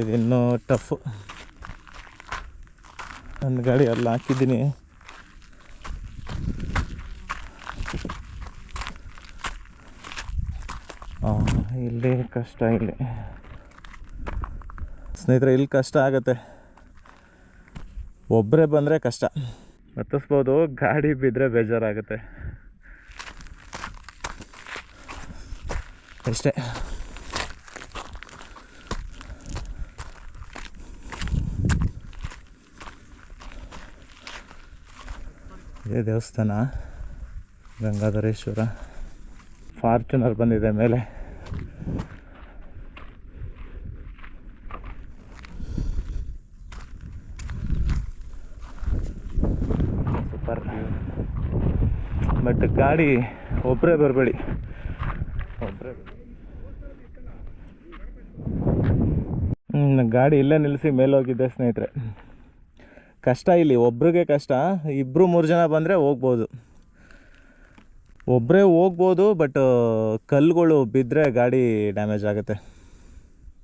ಇದಿನ್ನೂ tough. ನನ್ನ ಗಾಡಿ ಎಲ್ಲ ಹಾಕಿದ್ದೀನಿ ಇಲ್ಲಿ ಕಷ್ಟ, ಇಲ್ಲಿ. ಸ್ನೇಹಿತರೆ, ಇಲ್ಲಿ ಕಷ್ಟ ಆಗುತ್ತೆ. ಒಬ್ಬರೇ ಬಂದರೆ ಕಷ್ಟ. ಹತ್ತಿಸ್ಬೋದು, ಗಾಡಿ ಬಿದ್ದರೆ ಬೇಜಾರಾಗುತ್ತೆ. ಅಷ್ಟೇ. ಇದೇ ದೇವಸ್ಥಾನ, ಗಂಗಾಧರೇಶ್ವರ. ಫಾರ್ಚುನರ್ ಬಂದಿದೆ ಮೇಲೆ. ಸೂಪರ್ ಬಟ್ ಗಾಡಿ ಒಬ್ಬರೇ ಬರಬೇಡಿ. ಒಬ್ಬರೇ ಗಾಡಿ ಇಲ್ಲೇ ನಿಲ್ಲಿಸಿ ಮೇಲೆ ಹೋಗಿದ್ದೆ ಸ್ನೇಹಿತರೆ. ಕಷ್ಟ ಇಲ್ಲಿ, ಒಬ್ರಿಗೆ ಕಷ್ಟ. ಇಬ್ಬರು ಮೂರು ಜನ ಬಂದರೆ ಹೋಗ್ಬೋದು. ಒಬ್ಬರೇ ಹೋಗ್ಬೋದು ಬಟ್ ಕಲ್ಲುಗಳು ಬಿದ್ದರೆ ಗಾಡಿ ಡ್ಯಾಮೇಜ್ ಆಗುತ್ತೆ.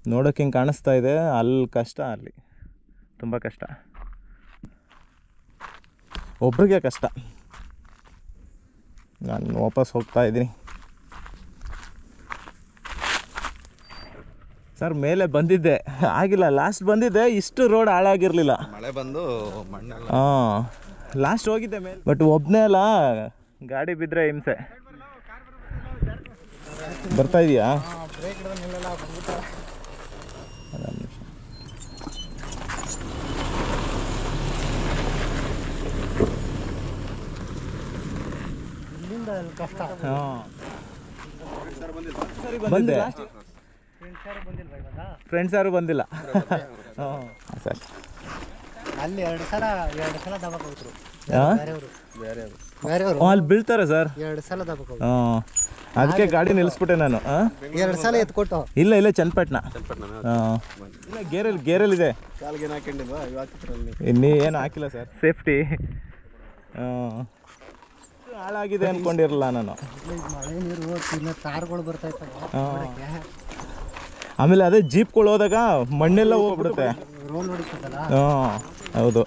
ನೋಡೋಕೆ ಹಿಂಗೆ ಕಾಣಿಸ್ತಾ ಇದೆ, ಅಲ್ಲಿ ಕಷ್ಟ ಅಲ್ಲಿ. ತುಂಬ ಕಷ್ಟ. ಒಬ್ರಿಗೆ ಕಷ್ಟ. ನಾನು ವಾಪಸ್ ಹೋಗ್ತಾ ಇದ್ದೀನಿ. ಸರ್ ಮೇಲೆ ಬಂದಿದ್ದೆ. ಆಗಿಲ್ಲ ಲಾಸ್ಟ್ ಬಂದಿದ್ದೆ ಇಷ್ಟು ರೋಡ್ ಹಾಳಾಗಿರಲಿಲ್ಲ. ಮಳೆ ಬಂದು ಹಾ ಲಾಸ್ಟ್ ಹೋಗಿದ್ದೆ ಮೇಲೆ. ಬಟ್ ಒಬ್ಬನೇ ಅಲ್ಲ ಗಾಡಿ ಬಿದ್ದರೆ ಹಿಂಸೆ. ಬರ್ತಾ ಇದೆಯಾ? ಇಲ್ಲಿಂದ ಹಾ ಕಷ್ಟ. ಹಾಂ. ಬಂದೆ. ಫ್ರೆಂಡ್ಸ್ ಯಾರು ಬಂದಿಲ್ವಾ ಫ್ರೆಂಡ್ಸ್ ಯಾರು ಬಂದಿಲ್ಲ. ಸರ್. ಅಲ್ಲಿ ಎರಡು ಸಲ ಎರಡು ಸಲ ದಬಕ್ ಹೋಗ್ರು ಹಾಂ ಬೇರೆಯವರು. ಬೇರೆ ಬೇರೆಯವರು? ಅಲ್ಲಿ ಬೀಳ್ತಾರೆ ಸರ್ ಎರಡು ಸಲ ದಬಕ್ ಹಾಂ ಅದಕ್ಕೆ ಗಾಡಿ ನಿಲ್ಲಿಸ್ಬಿಟ್ಟೆ ನಾನು ಹಾಂ ಎರಡು ಸಲ ಎತ್ಕೊಟ್ಟು. ಇಲ್ಲ ಇಲ್ಲ ಚನ್ನಪಟ್ಟಣ. ಹಾಂ ಇಲ್ಲ ಗೇರಲ್ಲಿ ಗೇರಲ್ಲಿದೆ ಇದೆ. ಇನ್ನೂ ಏನು ಹಾಕಿಲ್ಲ ಸರ್ ಸೇಫ್ಟಿ ಹಾಳಾಗಿದೆ ಅನ್ಕೊಂಡಿರಲ್ಲ ನಾನು. ಮಳೆ ನೀರು ಇನ್ನು ತಾರ್ಗಳು ಬರ್ತಾ ಇರ್ತವೆ ಆಮೇಲೆ ಅದೇ ಜೀಪ್ಗಳು ಹೋದಾಗ ಮಣ್ಣೆಲ್ಲ ಹೋಗ್ಬಿಡುತ್ತೆ. ಹಾಂ ಹೌದು.